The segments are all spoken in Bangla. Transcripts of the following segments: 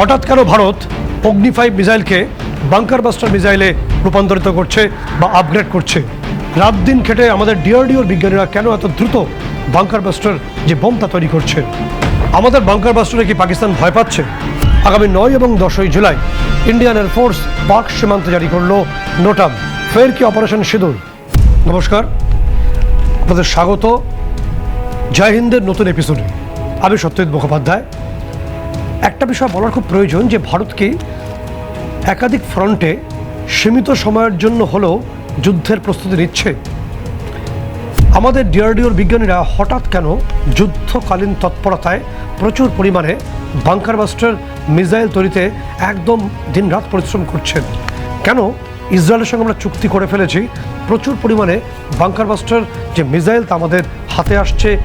হঠাৎ কেন ভারত অগ্নি ফাইভ মিসাইলকে বাংকার বাস্টার মিসাইলে রূপান্তরিত করছে বা আপগ্রেড করছে? রাত দিন খেটে আমাদের ডিআরডিওর বিজ্ঞানীরা কেন এত দ্রুত বাংকার বাস্টার যে বোমটা তৈরি করছে? আমাদের বাংকার বাস্টারে কি পাকিস্তান ভয় পাচ্ছে? আগামী নয় এবং দশই জুলাই ইন্ডিয়ান এয়ারফোর্স পাক সীমান্তে জারি করল নোটাম। ফের কি অপারেশন সিঁদুর? নমস্কার। আপনাদের স্বাগত। জয় হিন্দের নতুন এপিসোডে আমি সত্যজিৎ মুখোপাধ্যায়। একটা বিষয় বলার খুব প্রয়োজন যে ভারতকে একাধিক ফ্রন্টে সীমিত সময়ের জন্য হলেও যুদ্ধের প্রস্তুতি নিচ্ছে? আমাদের ডিআরডিওর বিজ্ঞানীরা হঠাৎ কেন যুদ্ধকালীন তৎপরতায় প্রচুর পরিমাণে বাংকার বাস্টার মিসাইল তৈরিতে একদম দিনরাত পরিশ্রম করছেন? কেন ইসরায়েলের সঙ্গে আমরা চুক্তি করে ফেলেছি? প্রচুর পরিমাণে বাংকার বাস্টার যে মিসাইল তা আমাদের হাতে আসছে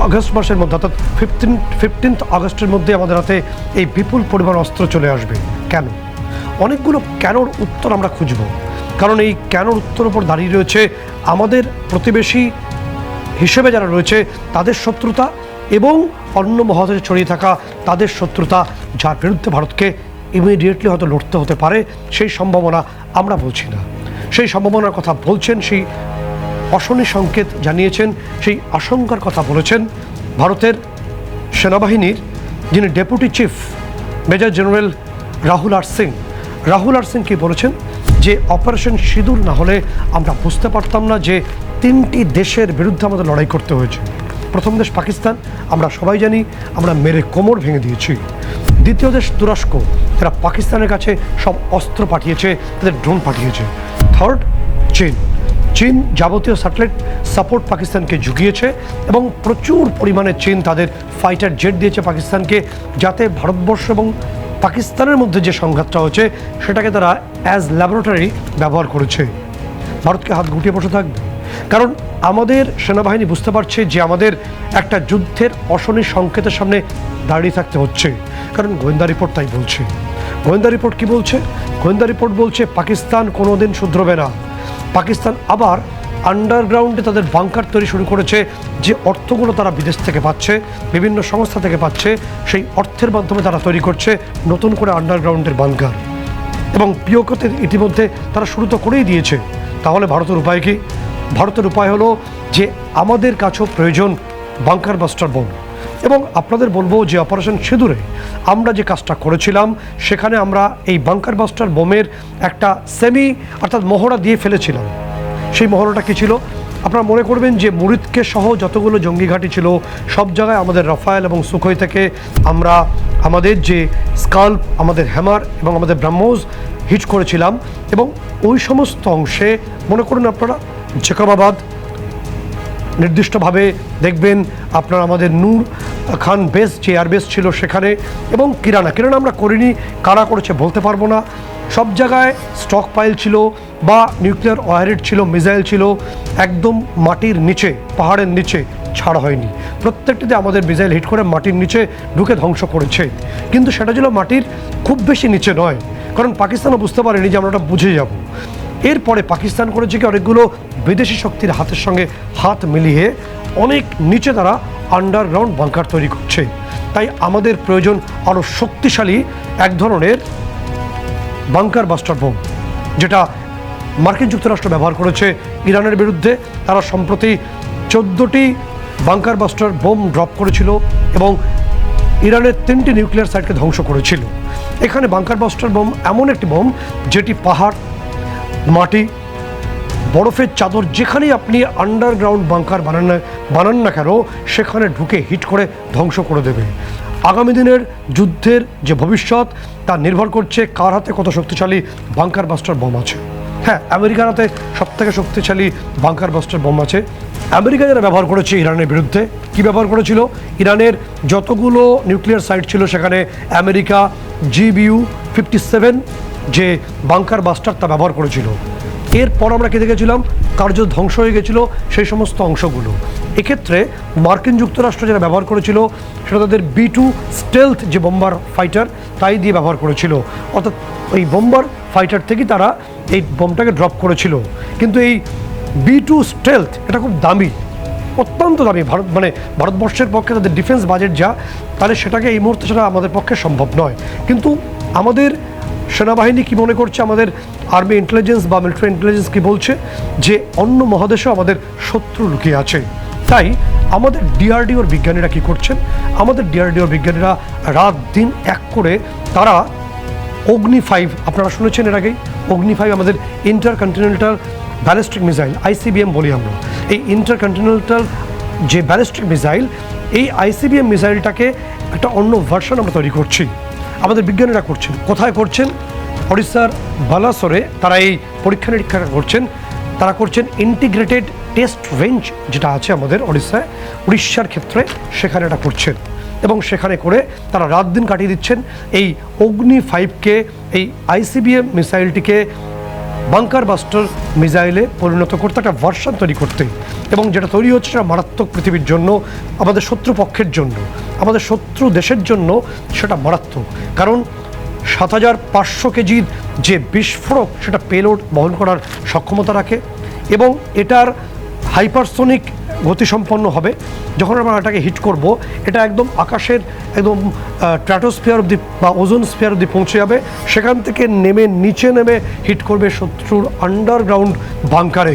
আগস্ট মাসের মধ্যে, অর্থাৎ ফিফটিন ফিফটিন্থ আগস্টের মধ্যে আমাদের হাতে এই বিপুল পরিমাণ অস্ত্র চলে আসবে। কেন? অনেকগুলো কেনর উত্তর আমরা খুঁজব। কারণ এই কেনর উত্তর উপর দাঁড়িয়ে রয়েছে আমাদের প্রতিবেশী হিসেবে যারা রয়েছে, তাদের শত্রুতা এবং অন্য মহাদেশে ছড়িয়ে থাকা তাদের শত্রুতা, যার বিরুদ্ধে ভারতকে ইমিডিয়েটলি হয়তো লড়তে হতে পারে, সেই সম্ভাবনা আমরা বলছি না। সেই সম্ভাবনার কথা বলছেন সেই অশনি সংকেত জানিয়েছেন, সেই আশঙ্কার কথা বলেছেন ভারতের সেনাবাহিনীর যিনি deputy chief major general Rahul R Singh. Rahul R Singh কি বলেছেন? যে অপারেশন সিঁদুর না হলে আমরা বুঝতে পারতাম না যে তিনটি দেশের বিরুদ্ধে আমাদের লড়াই করতে হয়েছে। প্রথম দেশ পাকিস্তান, আমরা সবাই জানি আমরা মেরে কোমর ভেঙে দিয়েছি। দ্বিতীয় দেশ তুরস্ক, এরা পাকিস্তানের কাছে সব অস্ত্র পাঠিয়েছে, তাদের ড্রোন পাঠিয়েছে। থার্ড চীন। চীন যাবতীয় স্যাটেলাইট সাপোর্ট পাকিস্তানকে জুগিয়েছে এবং প্রচুর পরিমাণে চীন তাদের ফাইটার জেট দিয়েছে পাকিস্তানকে, যাতে ভারতবর্ষ এবং পাকিস্তানের মধ্যে যে সংঘাতটা হচ্ছে সেটাকে তারা অ্যাজ ল্যাবরেটরি ব্যবহার করেছে। ভারতকে হাত গুটিয়ে বসে থাকবে। কারণ আমাদের সেনাবাহিনী বুঝতে পারছে যে আমাদের একটা যুদ্ধের অশনি সংকেতের সামনে দাঁড়িয়ে থাকতে হচ্ছে। কারণ গোয়েন্দা রিপোর্ট তাই বলছে। গোয়েন্দা রিপোর্ট কি বলছে? গোয়েন্দা রিপোর্ট বলছে, পাকিস্তান কোনোদিন শুধরবে না। পাকিস্তান আবার আন্ডারগ্রাউন্ডে তাদের বাংকার তৈরি শুরু করেছে, যে অর্থগুলো তারা বিদেশ থেকে পাচ্ছে, বিভিন্ন সংস্থা থেকে পাচ্ছে, সেই অর্থের মাধ্যমে তারা তৈরি করছে নতুন করে আন্ডারগ্রাউন্ডের বাংকার এবং পিওকতে ইতিমধ্যে তারা শুরু তো করেই দিয়েছে। তাহলে ভারতের উপায় কি? ভারতের উপায় হলো যে আমাদের কাছেও প্রয়োজন বাংকার বাস্টার বোম এবং আপনাদের বলব যে অপারেশন সিঁদুরে আমরা যে কাজটা করেছিলাম, সেখানে আমরা এই বাংকার বাস্টার বোমের একটা সেমি অর্থাৎ মহড়া দিয়ে ফেলেছিলাম। সেই মহড়াটা কী ছিল? আপনারা মনে করবেন যে মুরিদকে সহ যতগুলো জঙ্গি ঘাঁটি ছিল, সব জায়গায় আমাদের রাফায়েল এবং সুখই থেকে আমরা আমাদের যে স্কাল্প, আমাদের হ্যামার এবং আমাদের ব্রাহ্মোজ হিট করেছিলাম এবং ওই সমস্ত অংশে মনে করুন আপনারা জেকাবাবাদ নির্দিষ্টভাবে দেখবেন আপনার আমাদের নূর খান বেস, যে এয়ারবেস ছিল সেখানে, এবং কিরানা। কিরানা আমরা করিনি, কারা করেছে বলতে পারব না। সব জায়গায় স্টক পাইল ছিল বা নিউক্লিয়ার ওয়ারেড ছিল মিসাইল ছিল, একদম মাটির নিচে, পাহাড়ের নিচে ছাড়া হয়নি। প্রত্যেকটিতে আমাদের মিসাইল হিট করে মাটির নিচে ঢুকে ধ্বংস করেছে। কিন্তু সেটা ছিল মাটির খুব বেশি নিচে নয়। কারণ পাকিস্তানও বুঝতে পারেনি যে আমরা ওটা বুঝে যাব। এরপরে পাকিস্তান করেছে কি অনেকগুলো বিদেশি শক্তির হাতের সঙ্গে হাত মিলিয়ে অনেক নিচে তারা আন্ডারগ্রাউন্ড বাংকার তৈরি করছে। তাই আমাদের প্রয়োজন আরও শক্তিশালী এক ধরনের বাংকার বাস্টার বোম যেটা মার্কিন যুক্তরাষ্ট্র ব্যবহার করেছে। ইরানের বিরুদ্ধে তারা সম্প্রতি চোদ্দোটি বাংকার বাস্টার বোম ড্রপ করেছিল এবং ইরানের তিনটি নিউক্লিয়ার সাইটকে ধ্বংস করেছিল। এখানে বাংকার বাস্টার বোম এমন একটি বোম যেটি পাহাড় মাটি, বরফের চাদর যেখানেই আপনি আন্ডারগ্রাউন্ড বাংকার বানান বানান না কেন, সেখানে ঢুকে হিট করে ধ্বংস করে দেবে। আগামী দিনের যুদ্ধের যে ভবিষ্যৎ, তা নির্ভর করছে কার হাতে কত শক্তিশালী বাংকার বাস্টার বোম আছে। হ্যাঁ আমেরিকার হাতে সব থেকে শক্তিশালী বাংকার বাস্টার বোম আছে। আমেরিকা যারা ব্যবহার করেছে ইরানের বিরুদ্ধে, কি ব্যবহার করেছিল? ইরানের যতগুলো নিউক্লিয়ার সাইট ছিল, সেখানে আমেরিকা জিবিইউ ফিফটি সেভেন যে বাংকার বাস্টার তা ব্যবহার করেছিল। এরপর আমরা কি দেখেছিলাম? কার্য ধ্বংস হয়ে গেছিল সেই সমস্ত অংশগুলো। এক্ষেত্রে মার্কিন যুক্তরাষ্ট্র যারা ব্যবহার করেছিল, সেটা তাদের বি টু স্টেলথ যে বোম্বার ফাইটার তাই দিয়ে ব্যবহার করেছিল। অর্থাৎ ওই বোম্বার ফাইটার থেকেই তারা এই বোমটাকে ড্রপ করেছিল। কিন্তু এই বি টু স্টেলথ এটা খুব দামি, অত্যন্ত দামি। ভারত মানে ভারতবর্ষের পক্ষে তাদের ডিফেন্স বাজেট যা, তাহলে সেটাকে এই মুহূর্তে সেটা আমাদের পক্ষে সম্ভব নয়। কিন্তু আমাদের সেনাবাহিনী কি মনে করছে? আমাদের আর্মি ইন্টেলিজেন্স বা মিলিটারি ইন্টেলিজেন্স কি বলছে? যে অন্য মহাদেশেও আমাদের শত্রু লুকিয়ে আছে। তাই আমাদের ডিআরডিওর বিজ্ঞানীরা কি করছেন? আমাদের ডিআরডিওর বিজ্ঞানীরা রাত দিন এক করে তারা অগ্নি ফাইভ আপনারা শুনেছেন এর আগেই? অগ্নি ফাইভ আমাদের intercontinental ballistic missile ICBM বলি আমরা। এই ইন্টার কন্টিনেন্টাল যে ব্যালিস্টিক মিসাইল এই আইসিবিএম মিসাইলটাকে একটা অন্য ভার্সন আমরা তৈরি করছি। আমাদের বিজ্ঞানীরা করছেন। কোথায় করছেন? ওড়িশার বালাসরে তারা এই পরীক্ষা নিরীক্ষা করছেন। তারা করছেন ইন্টিগ্রেটেড টেস্ট রেঞ্জ যেটা আছে আমাদের ওড়িশায়। উড়িষ্যার ক্ষেত্রে সেখানে এটা করছেন। এবং সেখানে করে তারা রাত দিন কাটিয়ে দিচ্ছেন। এই অগ্নি ফাইভকে এই আইসিবিএম মিসাইলটিকে বাংকার বাস্টার মিসাইলে পরিণত করতে, একটা ভার্সান তৈরি করতে। এবং যেটা তৈরি হচ্ছে সেটা মারাত্মক পৃথিবীর জন্য, আমাদের শত্রুপক্ষের জন্য। আমাদের শত্রু দেশের জন্য সেটা মারাত্মক। কারণ সাত হাজার পাঁচশো কেজির যে বিস্ফোরক সেটা পেলোড বহন করার সক্ষমতা রাখে এবং এটার হাইপারসোনিক গতিসম্পন্ন হবে। যখন আমরা এটাকে হিট করব, এটা একদম আকাশের একদম ট্র্যাটোস্ফিয়ার অব্দি বা ওজোন স্ফিয়ার অব্দি পৌঁছে যাবে। সেখান থেকে নেমে, নিচে নেমে হিট করবে শত্রুর আন্ডারগ্রাউন্ড বাংকারে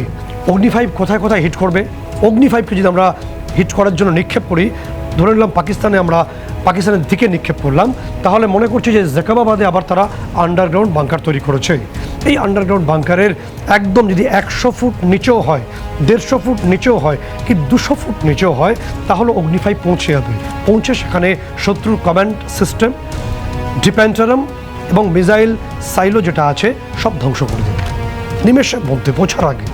অগ্নি ফাইভ কোথায় কোথায় হিট করবে? অগ্নি ফাইভকে যদি আমরা হিট করার জন্য নিক্ষেপ করি ধরে নিলাম পাকিস্তানে আমরা পাকিস্তানের দিকে নিক্ষেপ করলাম। তাহলে মনে করছি যে জেকাবাবাদে আবার তারা আন্ডারগ্রাউন্ড বাংকার তৈরি করেছে। এই আন্ডারগ্রাউন্ড বাংকারের একদম যদি একশো ফুট নিচেও হয়, দেড়শো ফুট নিচেও হয় কি দুশো ফুট নিচেও হয়, তাহলে অগ্নিফাই পৌঁছে যাবে। পৌঁছে সেখানে শত্রুর কমান্ড সিস্টেম ডিপেন্টারাম এবং মিসাইল, সাইলো যেটা আছে, সব ধ্বংস করে দেবে। নিমেষের মধ্যে পৌঁছার আগে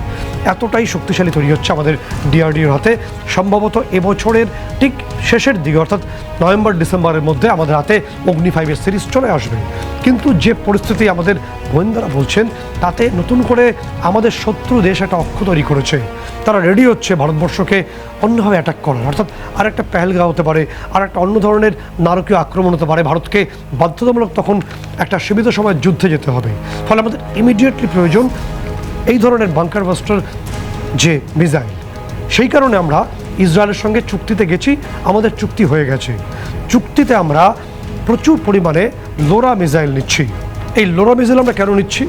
এতটাই শক্তিশালী তৈরি হচ্ছে আমাদের ডিআরডিওর হাতে। সম্ভবত এবছরের ঠিক শেষের দিকে, অর্থাৎ নভেম্বর, ডিসেম্বরের মধ্যে আমাদের হাতে অগ্নি ফাইভের সিরিজ চলে আসবে। কিন্তু যে পরিস্থিতি আমাদের গোয়েন্দারা বলছেন, তাতে নতুন করে আমাদের শত্রু দেশ একটা অক্ষ তৈরি করেছে। তারা রেডি হচ্ছে ভারতবর্ষকে অন্যভাবে অ্যাটাক করার। অর্থাৎ আর একটা পেহেলগা হতে পারে আর একটা অন্য ধরনের নারকীয় আক্রমণ হতে পারে। ভারতকে বাধ্যতামূলক তখন একটা সীমিত সময়ের যুদ্ধে যেতে হবে। ফলে আমাদের ইমিডিয়েটলি প্রয়োজন এই ধরনের বাংকার বাস্টার যে মিসাইল সেই কারণে আমরা ইসরায়েলের সঙ্গে চুক্তিতে গেছি, আমাদের চুক্তি হয়ে গেছে। চুক্তিতে আমরা প্রচুর পরিমাণে লোরা মিসাইল নিচ্ছি। এই লোরা মিসাইল আমরা কেন নিচ্ছি?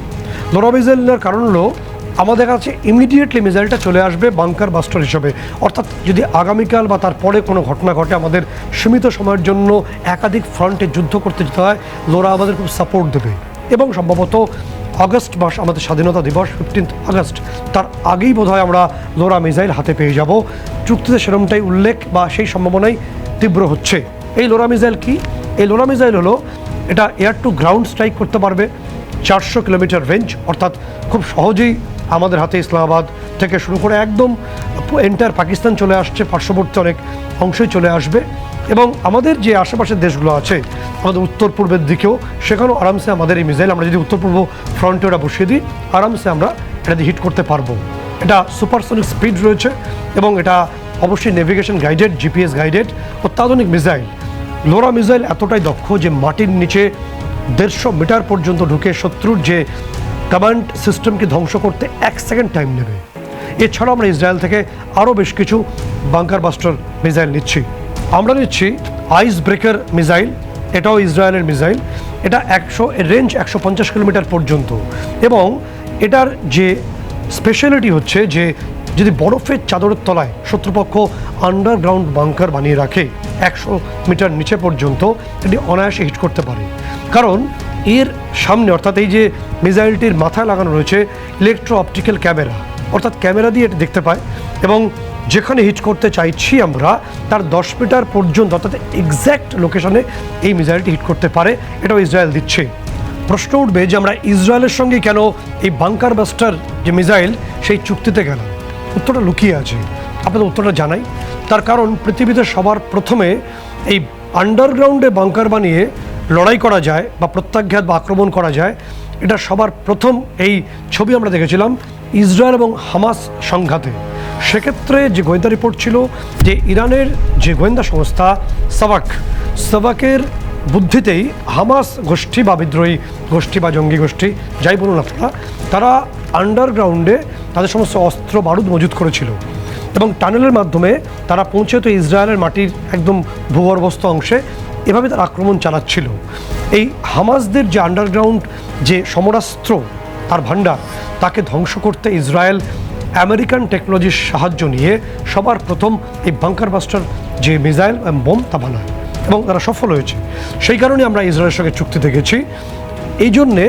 লোরা মিসাইল নেওয়ার কারণ হলো, আমাদের কাছে ইমিডিয়েটলি মিসাইলটা চলে আসবে বাংকার বাস্টার হিসেবে। অর্থাৎ যদি আগামীকাল বা তারপরে কোনো ঘটনা ঘটে, আমাদের সীমিত সময়ের জন্য একাধিক ফ্রন্টে যুদ্ধ করতে যেতে হয় লোরা আমাদের খুব সাপোর্ট দেবে। এবং সম্ভবত আগস্ট মাস, আমাদের স্বাধীনতা দিবস ফিফটিন্থ আগস্ট, তার আগেই বোধহয় আমরা লোরা মিসাইল হাতে পেয়ে যাব। চুক্তিতে সেরমটাই উল্লেখ বা সেই সম্ভাবনাই তীব্র হচ্ছে। এই লোরা মিসাইল কি? এই লোরা মিসাইল হলো, এটা এয়ার টু গ্রাউন্ড স্ট্রাইক করতে পারবে, চারশো কিলোমিটার রেঞ্জ অর্থাৎ খুব সহজেই আমাদের হাতে ইসলামাবাদ থেকে শুরু করে একদম এন্টার পাকিস্তান চলে আসছে, পার্শ্ববর্তী অনেক অংশই চলে আসবে। এবং আমাদের যে আশেপাশের দেশগুলো আছে, আমাদের উত্তর পূর্বের দিকেও, সেখানেও আরামসে আমাদের এই মিসাইল আমরা যদি উত্তর পূর্ব ফ্রন্টে ওটা বসিয়ে দিই, আরামসে আমরা এটা দিয়ে হিট করতে পারব। এটা সুপারসনিক স্পিড রয়েছে এবং এটা অবশ্যই নেভিগেশন গাইডেড জিপিএস গাইডেড অত্যাধুনিক মিসাইল। লোরা মিসাইল এতটাই দক্ষ যে মাটির নিচে দেড়শো মিটার পর্যন্ত ঢুকে শত্রুর যে কমান্ড সিস্টেমকে ধ্বংস করতে এক সেকেন্ড টাইম নেবে। এছাড়াও আমরা ইসরায়েল থেকে আরও বেশ কিছু বাংকার বাস্টার মিসাইল নিচ্ছি। আমরা নিচ্ছি আইস ব্রেকার মিসাইল এটাও ইসরায়েলের মিসাইল এটা একশো রেঞ্জ একশো পঞ্চাশ কিলোমিটার পর্যন্ত। এবং এটার যে স্পেশালিটি হচ্ছে যে যদি বরফের চাদরের তলায় শত্রুপক্ষ আন্ডারগ্রাউন্ড বাংকার বানিয়ে রাখে একশো মিটার নিচে পর্যন্ত, এটি অনায়াসে হিট করতে পারে। কারণ এর সামনে, অর্থাৎ এই যে মিসাইলটির মাথায় লাগানো রয়েছে ইলেকট্রো অপটিক্যাল ক্যামেরা অর্থাৎ ক্যামেরা দিয়ে এটি দেখতে পায়। এবং যেখানে হিট করতে চাইছি আমরা, তার দশ মিটার পর্যন্ত, অর্থাৎ এক্স্যাক্ট লোকেশনে এই মিসাইলটি হিট করতে পারে, এটাও ইসরায়েল দিচ্ছে। প্রশ্ন উঠবে যে আমরা ইসরায়েলের সঙ্গে কেন এই বাংকার বাস্টার যে মিসাইল, সেই চুক্তিতে গেলাম? উত্তরটা লুকিয়ে আছে। আপনাদের উত্তরটা জানাই। তার কারণ, পৃথিবীতে সবার প্রথমে এই আন্ডারগ্রাউন্ডে বাংকার বানিয়ে লড়াই করা যায় বা প্রত্যাঘাত বা আক্রমণ করা যায়, এটা সবার প্রথম এই ছবি আমরা দেখেছিলাম ইসরায়েল এবং হামাস সংঘাতে। সেক্ষেত্রে যে গোয়েন্দা রিপোর্ট ছিল যে ইরানের যে গোয়েন্দা সংস্থা সাবাক, সাবাকের বুদ্ধিতেই হামাস গোষ্ঠী বা বিদ্রোহী গোষ্ঠী বা জঙ্গি গোষ্ঠী, যাই বলুন আপনারা, তারা আন্ডারগ্রাউন্ডে তাদের সমস্ত অস্ত্র, বারুদ মজুত করেছিল এবং টানেলের মাধ্যমে তারা পৌঁছে তো ইসরায়েলের মাটির একদম ভূগর্ভস্থ অংশে এভাবে তারা আক্রমণ চালাচ্ছিল। এই হামাসদের যে আন্ডারগ্রাউন্ড যে সমরাস্ত্র, তার ভাণ্ডার, তাকে ধ্বংস করতে ইসরায়েল আমেরিকান টেকনোলজির সাহায্য নিয়ে সবার প্রথম এই বাংকার বাস্টার যে মিসাইল বোম তা বানায় এবং তারা সফল হয়েছে। সেই কারণে আমরা ইসরায়েলের সঙ্গে চুক্তিতে গেছি। এই জন্যে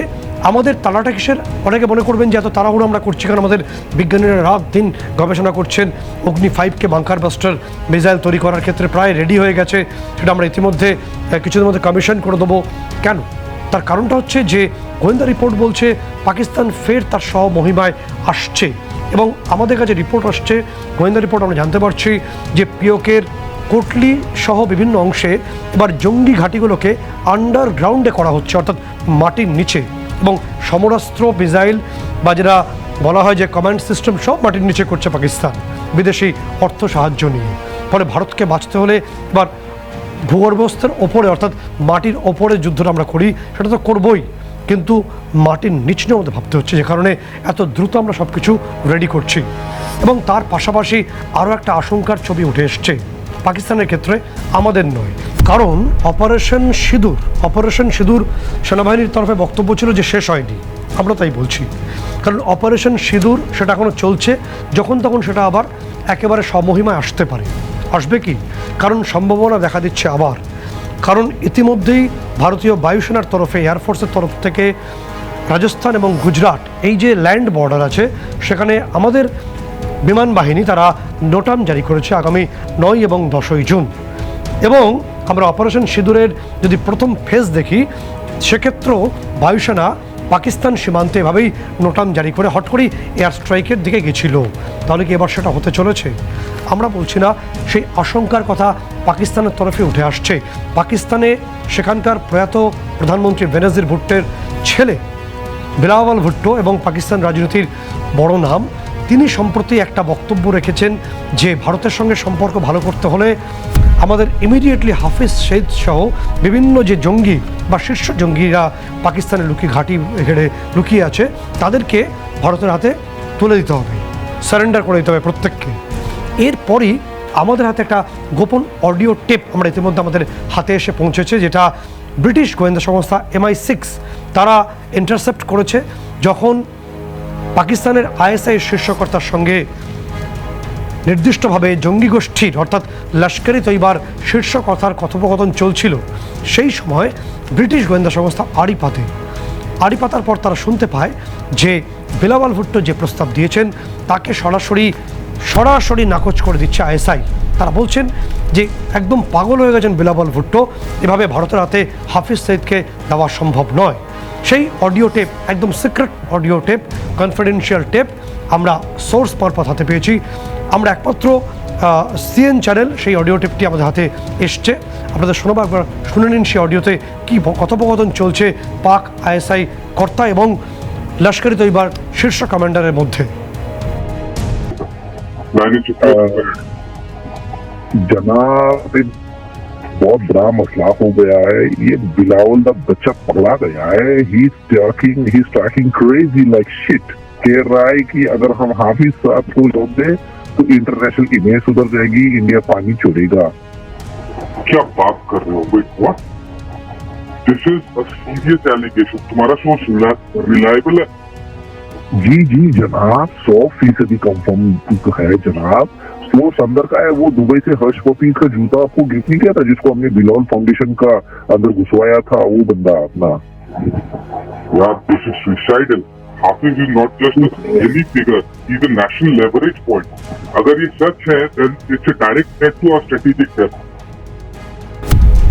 আমাদের তালাটা কিসের? অনেকে মনে করবেন যে এত তাড়াহুড়ো আমরা করছি কারণ আমাদের বিজ্ঞানীরা রাত দিন গবেষণা করছেন, অগ্নি ফাইভকে বাংকার বাস্টার মিসাইল তৈরি করার ক্ষেত্রে প্রায় রেডি হয়ে গেছে। সেটা আমরা ইতিমধ্যে কিছুদিনের মধ্যে কমিশন করে দেবো। কেন? তার কারণটা হচ্ছে যে গোয়েন্দা রিপোর্ট বলছে পাকিস্তান ফের তার সহ মহিমায় আসছে। এবং আমাদের কাছে রিপোর্ট আসছে, গোয়েন্দা রিপোর্ট আমরা জানতে পারছি যে পিওকের কোটলি সহ বিভিন্ন অংশে এবার জঙ্গি ঘাঁটিগুলোকে আন্ডারগ্রাউন্ডে করা হচ্ছে, অর্থাৎ মাটির নিচে এবং সমরাস্ত্র, মিসাইল বা যেটা বলা হয় যে কমান্ড সিস্টেম সব মাটির নিচে করছে পাকিস্তান বিদেশি অর্থ সাহায্য নিয়ে। ফলে ভারতকে বাঁচতে হলে এবার ভূগর্ভস্থের ওপরে, অর্থাৎ মাটির ওপরে যুদ্ধটা আমরা করি, সেটা তো করবই। কিন্তু মাটির নিচ নিয়ে আমাদের ভাবতে হচ্ছে যে কারণে এত দ্রুত আমরা সব কিছু রেডি করছি। এবং তার পাশাপাশি আরও একটা আশঙ্কার ছবি উঠে এসছে। পাকিস্তানের ক্ষেত্রে আমাদের নয়। কারণ অপারেশন সিঁদুর অপারেশন সিঁদুর সেনাবাহিনীর তরফে বক্তব্য ছিল যে শেষ হয়নি। আমরা তাই বলছি। কারণ অপারেশন সিঁদুর সেটা এখনও চলছে, যখন তখন সেটা আবার একেবারে সমহিমায় আসতে পারে। আসবে কি? কারণ সম্ভাবনা দেখা দিচ্ছে আবার। কারণ ইতিমধ্যেই ভারতীয় বায়ুসেনার তরফে এয়ারফোর্সের তরফ থেকে রাজস্থান এবং গুজরাট, এই যে ল্যান্ড বর্ডার আছে, সেখানে আমাদের বিমান বাহিনী তারা নোটাম জারি করেছে আগামী নয় এবং দশই জুন। এবং আমরা অপারেশন সিঁদুরের যদি প্রথম ফেজ দেখি, সেক্ষেত্রেও বায়ুসেনা পাকিস্তান সীমান্তে এভাবেই নোটাম জারি করে হট করেই এয়ার স্ট্রাইকের দিকে গেছিল। তাহলে কি এবার সেটা হতে চলেছে? আমরা বলছি না, সেই আশঙ্কার কথা পাকিস্তানের তরফে উঠে আসছে। পাকিস্তানে সেখানকার প্রয়াত প্রধানমন্ত্রী বেনাজির ভুট্টের ছেলে বিলাওয়াল ভুট্টো এবং পাকিস্তান রাজনীতির বড় নাম, তিনি সম্প্রতি একটা বক্তব্য রেখেছেন যে ভারতের সঙ্গে সম্পর্ক ভালো করতে হলে আমাদের ইমিডিয়েটলি হাফিজ সৈদ সহ বিভিন্ন যে জঙ্গি বা শীর্ষ জঙ্গিরা পাকিস্তানে লুকিয়ে ঘাঁটি ঘেড়ে লুকিয়ে আছে, তাদেরকে ভারতের হাতে তুলে দিতে হবে সারেন্ডার করে দিতে হবে প্রত্যেককে। এরপরই আমাদের হাতে একটা গোপন অডিও টেপ আমরা ইতিমধ্যে আমাদের হাতে এসে পৌঁছেছে, যেটা ব্রিটিশ গোয়েন্দা সংস্থা এমআই সিক্স তারা ইন্টারসেপ্ট করেছে যখন পাকিস্তানের আইএসআই শীর্ষকর্তার সঙ্গে নির্দিষ্টভাবে জঙ্গি গোষ্ঠীর, অর্থাৎ লস্করি তৈবার শীর্ষ কথার কথোপকথন চলছিল, সেই সময় ব্রিটিশ গোয়েন্দা সংস্থা আড়ি পাতে আড়ি পাতার পর তারা শুনতে পায় যে বেলাওয়াল ভুট্টো যে প্রস্তাব দিয়েছেন, তাকে সরাসরি সরাসরি নাকচ করে দিচ্ছে আইএসআই। তারা বলছেন যে একদম পাগল হয়ে গেছেন বিলাবল ভুট্টো। এভাবে ভারতের হাতে হাফিজ সঈদকে দেওয়া সম্ভব নয়। সেই অডিও টেপ, একদম secret audio tape confidential tape আমরা সোর্স মারফত হাতে পেয়েছি। আমরা একমাত্র সিএন চ্যানেল, সেই অডিও টেপটি আমাদের হাতে এসছে। আপনাদের শোনাবো একবার, শুনে নিন সেই অডিওতে কী কথোপকথন চলছে পাক আইএসআই কর্তা এবং লস্করি তৈবার শীর্ষ কমান্ডারের মধ্যে। मैंने जनाब बहुत बड़ा मसला हो गया है। ये बिलावल दा बच्चा पगला गया है। He talking he talking crazy like shit कह रहा है कि अगर हम हाफिज साहब को रोक दे तो इंटरनेशनल इमेज सुधर जाएगी इंडिया पानी छोड़ेगा। क्या बात कर रहे हो wait what this is a serious allegation तुम्हारा सोर्स रिलायबल है। जी जी, जनाब, सौ फ़ीसदी कंफर्म है, जनाब। सोर्स अंदर का है, वो दुबई से हर्ष पपीज का जूता आपको गिफ्ट नहीं किया था, जिसको हमने बिलौल फाउंडेशन का अंदर घुसवाया था, वो बंदा अपना। नेशनल लेवरेज पॉइंट अगर ये सच है डायरेक्ट थ्रेट टू स्ट्रेटेजिक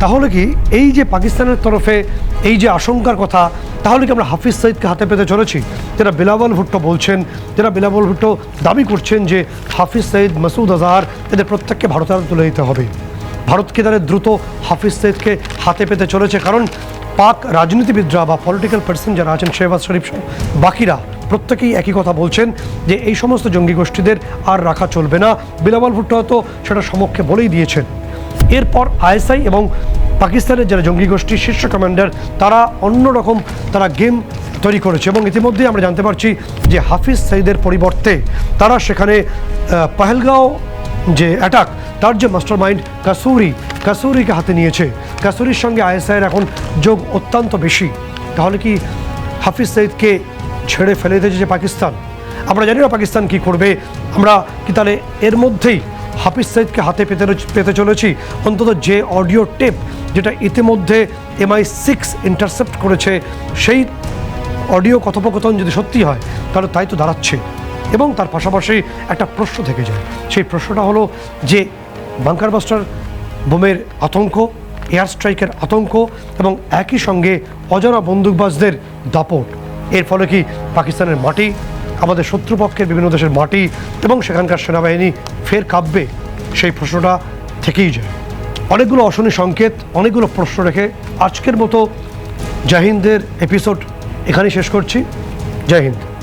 তাহলে কি এই যে পাকিস্তানের তরফে এই যে আশঙ্কার কথা, তাহলে কি আমরা হাফিজ সঈদকে হাতে পেতে চলেছি? যেটা বিলাবল ভুট্টো বলছেন যেটা বিলাবল ভুট্টো দাবি করছেন যে হাফিজ সঈদ মাসুদ আজহার এদের প্রত্যেককে ভারতের তুলে দিতে হবে। ভারতকে তাদের দ্রুত হাফিজ সঈদকে হাতে পেতে চলেছে? কারণ পাক রাজনীতিবিদরা বা পলিটিক্যাল পার্সন যারা আছেন শেহবাজ শরীফ বাকিরা প্রত্যেকেই একই কথা বলছেন যে এই সমস্ত জঙ্গি গোষ্ঠীদের আর রাখা চলবে না। বিলাবল ভুট্টো হয়তো সেটা সমক্ষে বলেই দিয়েছেন। এরপর আইএসআই এবং পাকিস্তানের যারা জঙ্গি গোষ্ঠীর শীর্ষ কমান্ডার তারা অন্যরকম তারা গেম তৈরি করেছে এবং ইতিমধ্যেই আমরা জানতে পারছি যে হাফিজ সঈদের পরিবর্তে তারা সেখানে পাহেলগাঁও যে অ্যাটাক তার যে মাস্টার মাইন্ড কাসুরি, কাসুরিকে হাতে নিয়েছে। কাসুরির সঙ্গে আইএসআইয়ের এখন যোগ অত্যন্ত বেশি। তাহলে কি হাফিজ সঈদকে ছেড়ে ফেলে দিয়েছে যে পাকিস্তান? আমরা জানি না পাকিস্তান কি করবে। আমরা কি তাহলে এর মধ্যেই হাফিজ সঈদকে হাতে পেতে পেতে চলেছি। অন্তত যে অডিও টেপ যেটা ইতিমধ্যে এমআই সিক্স ইন্টারসেপ্ট করেছে, সেই অডিও কথোপকথন যদি সত্যি হয়, তাহলে তাই তো দাঁড়াচ্ছে। এবং তার পাশাপাশি একটা প্রশ্ন থেকে যায়। সেই প্রশ্নটা হলো যে বাংকার বাস্টার বোমের আতঙ্ক এয়ার স্ট্রাইকের আতঙ্ক এবং একই সঙ্গে অজানা বন্দুকবাজদের দাপট, এর ফলে কি পাকিস্তানের মাটি আমাদের শত্রুপক্ষের বিভিন্ন দেশের মাটি এবং সেখানকার সেনাবাহিনী ফের কাঁপবে, সেই প্রশ্নটা থেকেই যায়। অনেকগুলো অশনি সংকেত, অনেকগুলো প্রশ্ন রেখে আজকের মতো জাহিনদের এপিসোড এখানেই শেষ করছি। জয় হিন্দ।